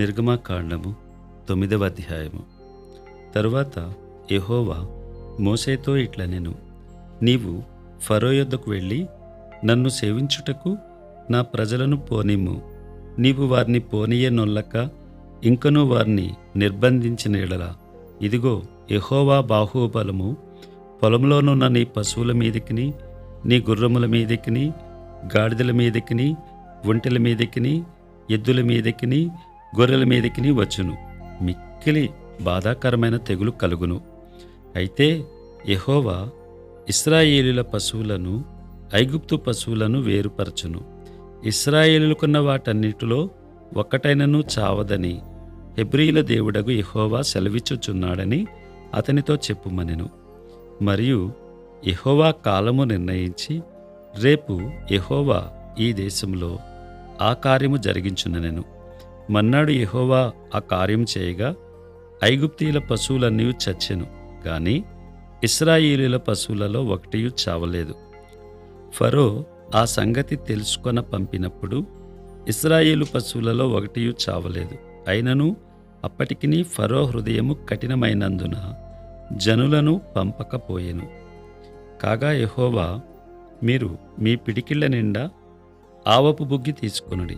నిర్గమకాండము తొమ్మిదవ అధ్యాయము. తరువాత యహోవా మోసేతో ఇట్లా నేను నీవు ఫరో యొద్దకు వెళ్ళి నన్ను సేవించుటకు నా ప్రజలను పోనిమ్ము. నీవు వారిని పోనీయనొల్లక ఇంకనూ వారిని నిర్బంధించిన ఎడల. ఇదిగో యహోవా బాహుబలము పొలంలోనున్న నీ పశువుల మీదకిని నీ గుర్రముల మీదకిని గాడిదల మీదకిని ఒంటెల మీదకిని ఎద్దుల మీదకిని గొర్రెల మీదకిని వచ్చును. మిక్కిలి బాధాకరమైన తెగులు కలుగును. అయితే యహోవా ఇస్రాయేలుల పశువులను ఐగుప్తు పశువులను వేరుపరచును. ఇస్రాయేలుకున్న వాటన్నిటిలో ఒక్కటైనను చావదని హెబ్రియుల దేవుడగు యహోవా సెలవిచ్చుచున్నాడని అతనితో చెప్పుమనెను. మరియు యహోవా కాలము నిర్ణయించి రేపు యహోవా ఈ దేశంలో ఆ కార్యము జరిగించుననెను. మన్నాడు యహోవా ఆ కార్యం చేయగా ఐగుప్తీయుల పశువులన్నీ చచ్చెను కానీ ఇస్రాయేలీల పశువులలో ఒకటియు చావలేదు. ఫరో ఆ సంగతి తెలుసుకొన పంపినప్పుడు ఇస్రాయేలు పశువులలో ఒకటియు చావలేదు. అయినను అప్పటికిని ఫరో హృదయము కఠినమైనందున జనులను పంపకపోయెను. కాగా యహోవా మీరు మీ పిడికిళ్ళ నిండా ఆవపు బుగ్గి తీసుకొనుడి.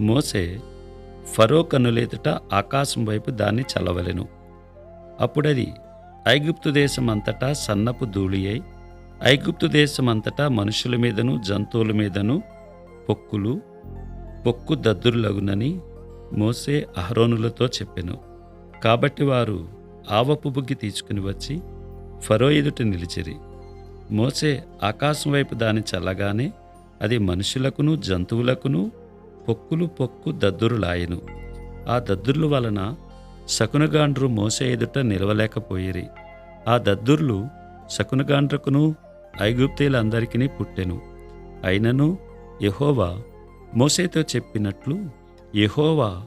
మోసే ఫరో కనులేదుట ఆకాశం వైపు దాన్ని చల్లవలెను. అప్పుడది ఐగుప్తు దేశం అంతటా సన్నపు ధూళి అయి ఐగుప్తు దేశం అంతటా మనుషుల మీదను జంతువుల మీదను పొక్కులు పొక్కు దద్దుర్లగునని మోసే అహరోనులతో చెప్పెను. కాబట్టి వారు ఆవపు బుగ్గి తీసుకుని వచ్చి ఫరో ఎదుట నిలిచిరి. మోసే ఆకాశం వైపు దాన్ని చల్లగానే అది మనుషులకును జంతువులకును పొక్కులు పొక్కు దద్దురులాయెను. ఆ దద్దుర్లు వలన శకునగాండ్రు మోసే ఎదుట నిలవలేకపోయిరి. ఆ దద్దుర్లు శకునగాండ్రకును ఐగుప్తీలందరికీ పుట్టెను. అయినను యహోవా మోసేతో చెప్పినట్లు యహోవా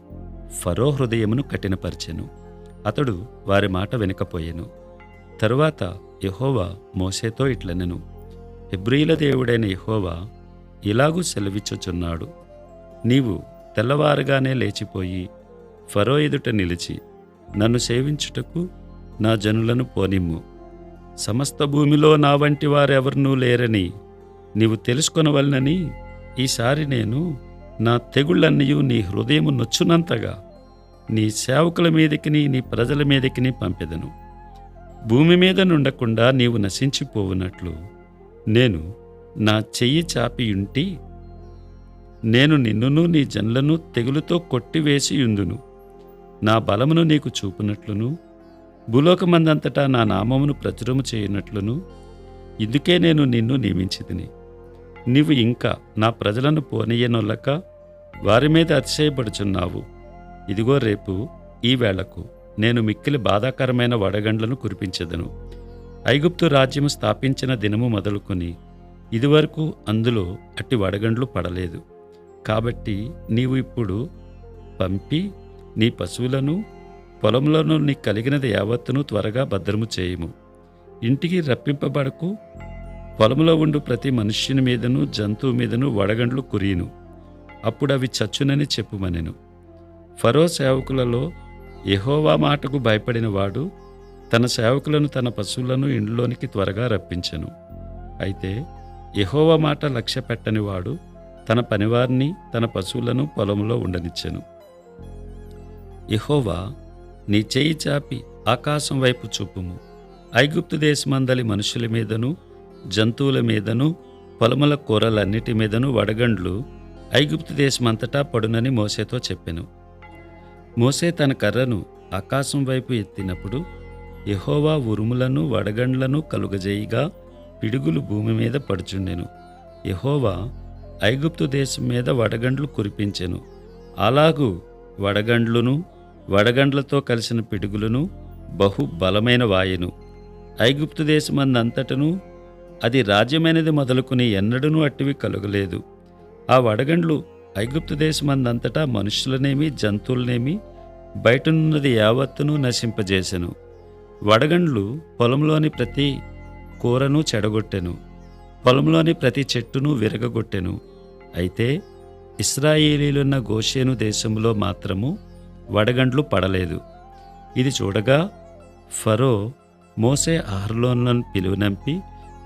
ఫరో హృదయమును కఠినపరిచెను. అతడు వారి మాట వినకపోయెను. తరువాత యహోవా మోసేతో ఇట్లనెను. హెబ్రీల దేవుడైన యహోవా ఇలాగూ సెలవిచ్చుచున్నాడు. నీవు తెల్లవారుగానే లేచిపోయి ఫరో ఎదుట నిలిచి నన్ను సేవించుటకు నా జనులను పోనిమ్ము. సమస్త భూమిలో నా వంటి వారెవరినూ లేరని నీవు తెలుసుకొనవలనని ఈసారి నేను నా తెగుళ్ళన్నయూ నీ హృదయము నొచ్చునంతగా నీ సేవకుల మీదకిని నీ ప్రజల మీదకిని పంపెదను. భూమి మీద నుండకుండా నీవు నశించిపోవునట్లు నేను నా చెయ్యి చాపియుంటి నేను నిన్నును నీ జన్లను తెగులుతో కొట్టివేసియుందును. నా బలమును నీకు చూపునట్లును. భూలోకమందంతటా నా నామమును ప్రచురము చేయనట్లును. ఇందుకే నేను నిన్ను నియమించితిని. నీవు ఇంకా నా ప్రజలను పోనీయనొల్లక వారి మీద అతిశయపడుచున్నావు. ఇదిగో రేపు ఈ వేళకు నేను మిక్కిలి బాధాకరమైన వడగండ్లను కురిపించదను. ఐగుప్తు రాజ్యము స్థాపించిన దినము మొదలుకొని ఇదివరకు అందులో అట్టి వడగండ్లు పడలేదు. కాబట్టి నీవు ఇప్పుడు పంపి నీ పశువులను పొలంలోనూ నీకు కలిగినది యావత్తును త్వరగా భద్రము చేయము. ఇంటికి రప్పింపబడకు. పొలంలో ఉండు ప్రతి మనుష్యుని మీదను జంతువు మీదను వడగండ్లు కురియును. అప్పుడు అవి చచ్చునని చెప్పుమనెను. ఫరో సేవకులలో ఎహోవా మాటకు భయపడిన వాడు తన సేవకులను తన పశువులను ఇండ్లోనికి త్వరగా రప్పించెను. అయితే ఎహోవా మాట లక్ష్య పెట్టని వాడు తన పనివారిని తన పశువులను పొలంలో ఉండనిచ్చెను. యెహోవా నీ చేయి చాపి ఆకాశం వైపు చూపుము. ఐగుప్తు దేశమందలి మనుషుల మీదను జంతువుల మీదను పొలముల కూరలన్నిటి మీదను వడగండ్లు ఐగుప్తు దేశమంతటా పడునని మోసేతో చెప్పెను. మోసే తన కర్రను ఆకాశం వైపు ఎత్తినప్పుడు ఎహోవా ఉరుములను వడగండ్లను కలుగజేయిగా పిడుగులు భూమి మీద పడుచుండెను. ఎహోవా ఐగుప్తు దేశం మీద వడగండ్లు కురిపించెను. అలాగు వడగండ్లును వడగండ్లతో కలిసిన పిడుగులను బహు బలమైన వాయెను. ఐగుప్తు దేశమందంతటను అది రాజ్యమైనది మొదలుకుని ఎన్నడూనూ అట్టివి కలుగలేదు. ఆ వడగండ్లు ఐగుప్తు దేశమందంతటా మనుషులనేమి జంతువులనేమి బయటనున్నది యావత్తును నశింపజేసెను. వడగండ్లు పొలంలోని ప్రతి కూరను చెడగొట్టెను. పొలంలోని ప్రతి చెట్టును విరగగొట్టెను. అయితే ఇస్రాయేలీలున్న గోషేను దేశంలో మాత్రము వడగండ్లు పడలేదు. ఇది చూడగా ఫరో మోసే అహర్లోన్లను పిలువనంపి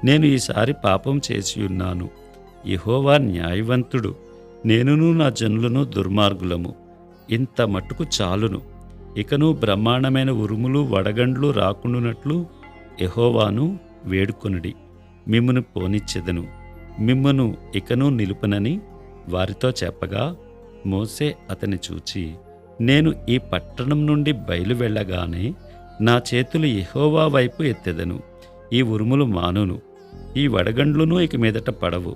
నేను ఈసారి పాపం చేసి ఉన్నాను ఇహోవా న్యాయవంతుడు. నేనును నా జనులను దుర్మార్గులము. ఇంత మట్టుకు చాలును. ఇకను బ్రహ్మాండమైన ఉరుములు వడగండ్లు రాకుండునట్లు ఎహోవాను వేడుకొనుడి. మిమ్మును పోనిచ్చెదను. మిమ్మును ఇకను నిలుపునని వారితో చెప్పగా మోసే అతని చూచి నేను ఈ పట్టణం నుండి బయలు వెళ్ళగానే నా చేతులు ఇహోవా వైపు ఎత్తెదను. ఈ ఉరుములు మానును. ఈ వడగండ్లును ఇక మీదట పడవు.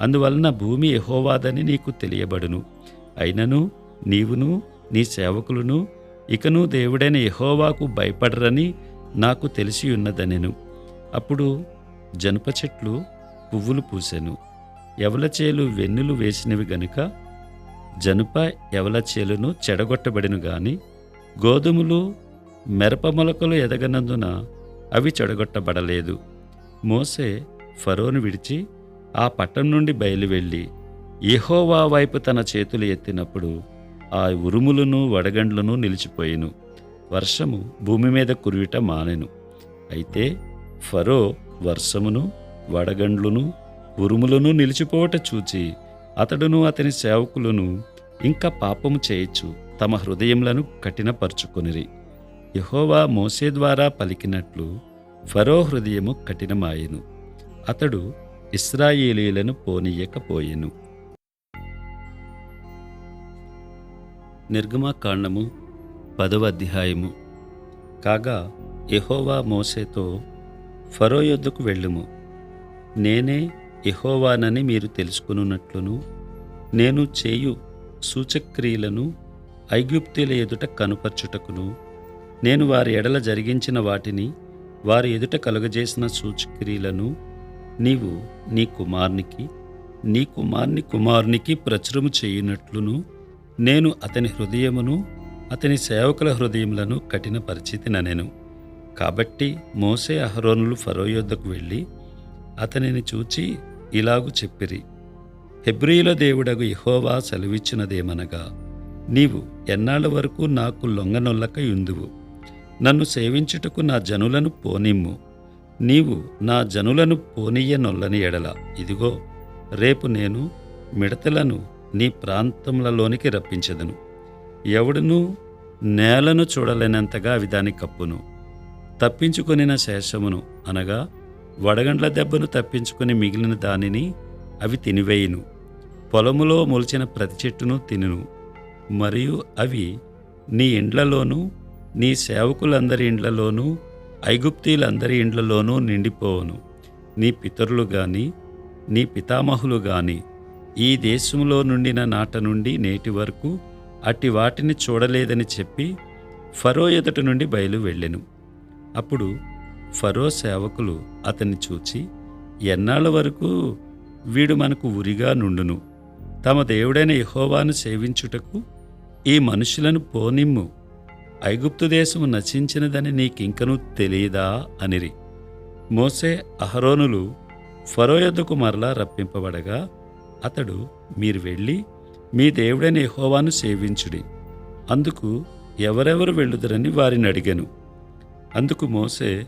అందువలన భూమి ఎహోవాదని నీకు తెలియబడును. అయినను నీవును నీ సేవకులను ఇకను దేవుడైన యెహోవాకు భయపడరని నాకు తెలిసి ఉన్నదనెను. అప్పుడు జనప చెట్లు పువ్వులు పూసెను. ఎవలచేలు వెన్నులు వేసినవి గనుక జనప ఎవలచేలును చెడగొట్టబడిను గాని గోధుమలు మెరప మొలకలు ఎదగనందున అవి చెడగొట్టబడలేదు. మోసే ఫరోను విడిచి ఆ పట్టణం నుండి బయలువెళ్ళి ఇహోవా వైపు తన చేతులు ఎత్తినప్పుడు ఆ ఉరుములను వడగండ్లను నిలిచిపోయిను. వర్షము భూమి మీద కురివిట మానెను. అయితే ఫరో వర్షమును వడగండ్లును ఉరుములను నిలిచిపోవట చూచి అతడును అతని సేవకులను ఇంకా పాపము చేయొచ్చు తమ హృదయములను కఠినపరుచుకొనిరి. యహోవా మోసే ద్వారా పలికినట్లు ఫరో హృదయము కఠినమాయెను. అతడు ఇస్రాయేలీలను పోనీయకపోయెను. నిర్గమాకాండము పదవ అధ్యాయము. కాగా యహోవా మోసేతో ఫరో యొద్దకు వెళ్ళుము. నేనే యెహోవానని మీరు తెలుసుకున్నట్లును నేను చేయు సూచక్రియలను ఐగుప్తుల ఎదుట కనుపర్చుటకును నేను వారి ఎడల జరిగించిన వాటిని వారి ఎదుట కలుగజేసిన సూచక్రియలను నీవు నీ కుమార్నికి నీ కుమార్ని కుమారునికి ప్రచురము చేయునట్లును నేను అతని హృదయమును అతని సేవకుల హృదయములను కఠినపరిచితిననెను. కాబట్టి మోసే అహరోనులు ఫరో యొద్దకు వెళ్ళి అతనిని చూచి ఇలాగు చెప్పిరి. హెబ్రియుల దేవుడగు ఇహోవా సెలవిచ్చినదేమనగా నీవు ఎన్నాళ్ళ వరకు నాకు లొంగనొల్లక యుందువు నన్ను సేవించుటకు నా జనులను పోనిమ్ము. నీవు నా జనులను పోనీయనొల్లని ఎడల. ఇదిగో రేపు నేను మిడతలను నీ ప్రాంతములలోనికి రప్పించదను. ఎవడునూ నేలను చూడలేనంతగా అవి దాని కప్పును. తప్పించుకొనిన శేషమును అనగా వడగండ్ల దెబ్బను తప్పించుకొని మిగిలిన దానిని అవి తినివేయును. పొలములో మొలిచిన ప్రతి చెట్టును తినును. మరియు అవి నీ ఇండ్లలోనూ నీ సేవకులందరి ఇండ్లలోనూ ఐగుప్తీలందరి ఇండ్లలోనూ నిండిపోవును. నీ పితరులు గాని నీ పితామహులు గాని ఈ దేశంలో నుండిన నాట నుండి నేటి వరకు అట్టి వాటిని చూడలేదని చెప్పి ఫరో ఎదుట నుండి బయలు వెళ్ళెను. అప్పుడు ఫరో సేవకులు అతన్ని చూచి ఎన్నాళ్ళ వరకు వీడు మనకు ఉరిగా నుండును? తమ దేవుడైన యహోవాను సేవించుటకు ఈ మనుషులను పోనిమ్ము. ఐగుప్తు దేశము నశించినదని నీకింకనూ తెలియదా? అనిరి. మోసే అహరోనులు ఫరో యొద్దకు మరలా రప్పింపబడగా అతడు మీరు వెళ్ళి మీ దేవుడైన యహోవాను సేవించుడి. అందుకు ఎవరెవరు వెళ్ళుదరని వారిని అడిగాను. అందుకు మోసే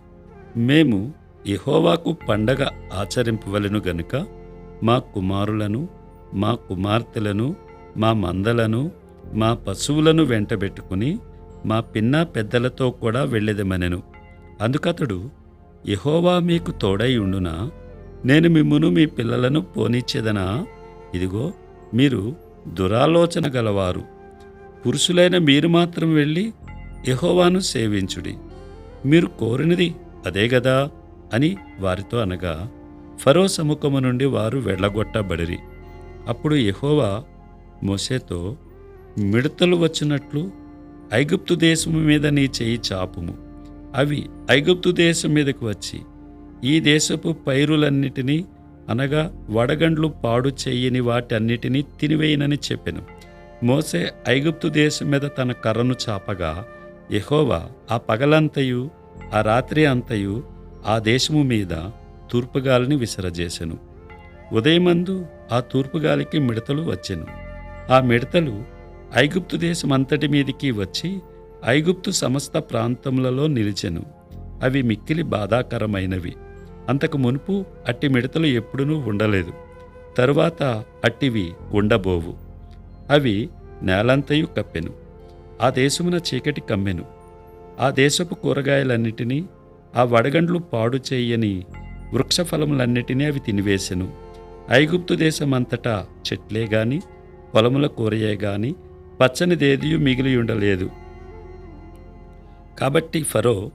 మేము ఇహోవాకు పండగ ఆచరింపవలను గనుక మా కుమారులను మా కుమార్తెలను మా మందలను మా పశువులను వెంటబెట్టుకుని మా పిన్న పెద్దలతో కూడా వెళ్ళెదమనెను. అందుకతడు యెహోవా మీకు తోడై ఉండునా? నేను మిమ్మును మీ పిల్లలను పోనిచ్చేదనా? ఇదిగో మీరు దురాలోచన గలవారు. పురుషులైన మీరు మాత్రం వెళ్ళి ఎహోవాను సేవించుడి. మీరు కోరినది అదే గదా అని వారితో అనగా ఫరో సముఖము నుండి వారు వెళ్ళగొట్టబడిరి. అప్పుడు యహోవా మోసేతో మిడతలు వచ్చినట్లు ఐగుప్తు దేశము మీద నీ చేయి చాపుము. అవి ఐగుప్తు దేశం మీదకు వచ్చి ఈ దేశపు పైరులన్నిటినీ అనగా వడగండ్లు పాడు చెయ్యని వాటన్నిటినీ తినివేయనని చెప్పెను. మోసే ఐగుప్తు దేశం మీద తన కర్రను చాపగా యహోవా ఆ పగలంతయు ఆ రాత్రి అంతయు ఆ దేశము మీద తూర్పుగాలిని విసరజేసెను. ఉదయమందు ఆ తూర్పుగాలికి మిడతలు వచ్చెను. ఆ మిడతలు ఐగుప్తు దేశం అంతటి మీదికి వచ్చి ఐగుప్తు సమస్త ప్రాంతములలో నిలిచెను. అవి మిక్కిలి బాధాకరమైనవి. అంతకు మునుపు అట్టి మిడతలు ఎప్పుడునూ ఉండలేదు. తరువాత అట్టివి ఉండబోవు. అవి నేలంతయు కప్పెను. ఆ దేశమున చీకటి కమ్మెను. ఆ దేశపు కూరగాయలన్నిటినీ ఆ వడగండ్లు పాడు చేయని వృక్షఫలములన్నిటినీ అవి తినివేశెను ఐగుప్తు దేశమంతటా చెట్లే గాని పొలముల కూరయే గాని పచ్చనిదేదియు మిగిలి ఉండలేదు కాబట్టి ఫరో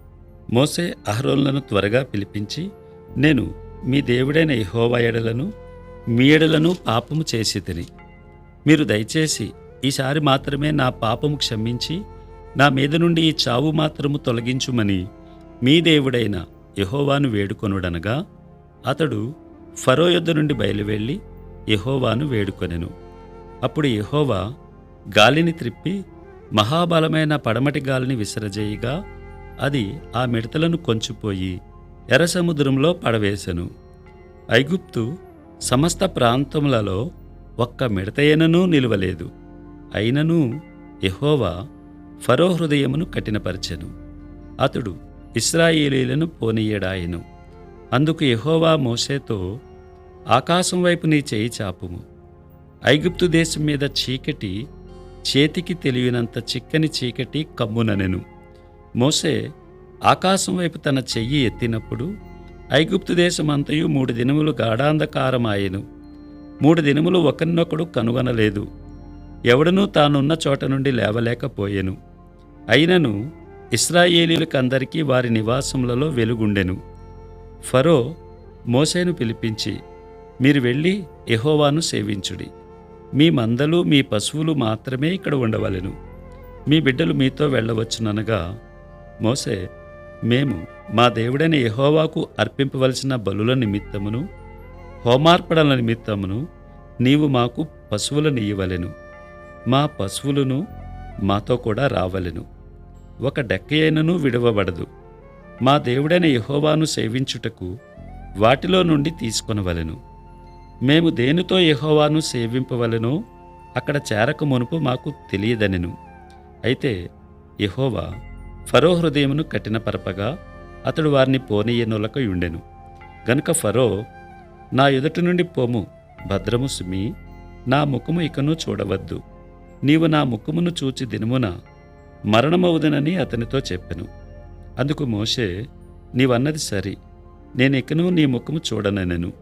మోసే అహరోన్లను త్వరగా పిలిపించి నేను మీ దేవుడైన యహోవా ఎడలను మీ ఎడలను పాపము చేసి తిని. మీరు దయచేసి ఈసారి మాత్రమే నా పాపము క్షమించి నా మీద నుండి ఈ చావు మాత్రము తొలగించుమని మీ దేవుడైన యహోవాను వేడుకొనుడనగా అతడు ఫరో యొద్ద నుండి బయలువెళ్ళి యహోవాను వేడుకొనెను. అప్పుడు యహోవా గాలిని త్రిప్పి మహాబలమైన పడమటి గాలిని విసరజేయగా అది ఆ మిడతలను కొంచిపోయి ఎర్ర సముద్రంలో పడవేశెను ఐగుప్తు సమస్త ప్రాంతములలో ఒక్క మిడతయననూ నిలువలేదు. అయినను యహోవా ఫరో హృదయమును కఠినపరచెను. అతడు ఇస్రాయేలీలను పోనీయడాయెను. అందుకు యహోవా మోసేతో ఆకాశం వైపు నీ చేయి చాపుము. ఐగుప్తు దేశం మీద చీకటి చేతికి తెలియనంత చిక్కని చీకటి కమ్ముననెను. మోసే ఆకాశం వైపు తన చెయ్యి ఎత్తినప్పుడు ఐగుప్తు దేశమంతయు మూడు దినములు గాఢాంధకారమాయెను. మూడు దినములు ఒకరినొకడు కనుగొనలేదు. ఎవడనూ తానున్న చోట నుండి లేవలేకపోయెను. అయినను ఇస్రాయేలీలకందరికీ వారి నివాసములలో వెలుగుండెను. ఫరో మోసేను పిలిపించి మీరు వెళ్ళి ఎహోవాను సేవించుడి. మీ మందలు మీ పశువులు మాత్రమే ఇక్కడ ఉండవలెను. మీ బిడ్డలు మీతో వెళ్ళవచ్చుననగా మోసే మేము మా దేవుడైన ఎహోవాకు అర్పింపవలసిన బలుల నిమిత్తమును హోమార్పణల నిమిత్తమును నీవు మాకు పశువులను ఇయ్యవలెను. మా పశువులను మాతో కూడా రావలెను. ఒక డెక్కయైనను విడవబడదు. మా దేవుడైన యహోవాను సేవించుటకు వాటిలో నుండి తీసుకొనవలెను. మేము దేనితో యహోవాను సేవింపవలెనో అక్కడ చేరక మునుపు మాకు తెలియదనెను. అయితే యహోవా ఫరో హృదయమును కఠినపరపగా అతడు వారిని పోనీయనులక ఉండెను గనుక ఫరో నా ఎదుటి నుండి పోము భద్రము సుమి నా ముఖము ఇకను చూడవద్దు. నీవు నా ముఖమును చూచి దినమున మరణమవుదనని అతనితో చెప్పెను. అందుకు మోషే నీవన్నది సరి. నేనెక్కను నీ ముఖము చూడనెను